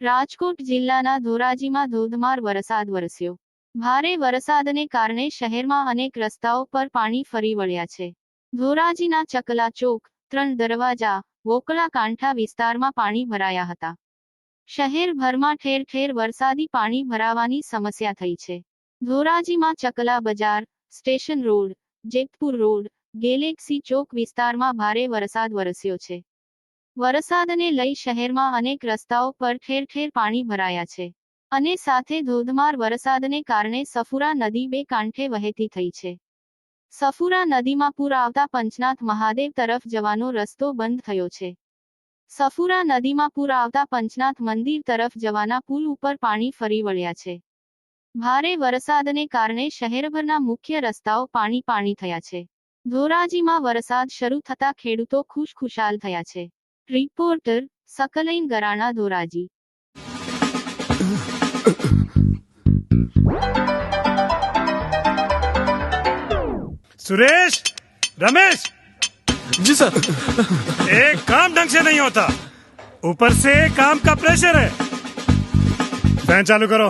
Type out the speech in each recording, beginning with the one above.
રાજકોટ જિલ્લાના ધોરાજીમાં ધોધમાર વરસાદ વરસ્યો. ભારે વરસાદને કારણે શહેરમાં અનેક રસ્તાઓ પર પાણી ફરી વળ્યા છે. ધોરાજીના ચકલા ચોક, ત્રણ દરવાજા વોકળા કાંઠા વિસ્તારમાં પાણી ભરાયા હતા. શહેરભરમાં ઠેર ઠેર વરસાદી પાણી ભરાવાની સમસ્યા થઈ છે. ધોરાજીમાં Chakla Bazar, station road, Jetpur road, galaxy chowk વિસ્તારમાં ભારે વરસાદ વરસ્યો છે. વરસાદને લઈ શહેરમાં અનેક રસ્તાઓ પર ઠેર ઠેર પાણી ભરાયા છે. અને સાથે ધોધમાર વરસાદને કારણે સફુરા નદી બે કાંઠે વહેતી થઈ છે. સફુરા નદીમાં પૂર આવતા પંચનાથ મહાદેવ તરફ જવાનો રસ્તો બંધ થયો છે. સફુરા નદીમાં પૂર આવતા પંચનાથ મંદિર તરફ જવાના પુલ ઉપર પાણી ફરી વળ્યા છે. ભારે વરસાદને કારણે શહેરભરના મુખ્ય રસ્તાઓ પાણી પાણી થયા છે ધોરાજીમાં વરસાદ શરૂ થતા ખેડૂતો ખુશખુશાલ થયા છે રિપોર્ટર સકલૈન ગરાણા ધોરાજી सुरेश रमेश जी सर एक काम ढंग से नहीं होता ऊपर से काम का प्रेशर है फैन चालू करो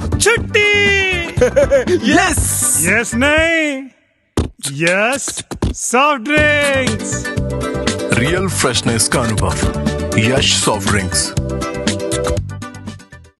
छुट्टी यस यस नहीं yes soft drinks real freshness का अनुभव यश सॉफ्ट ड्रिंक्स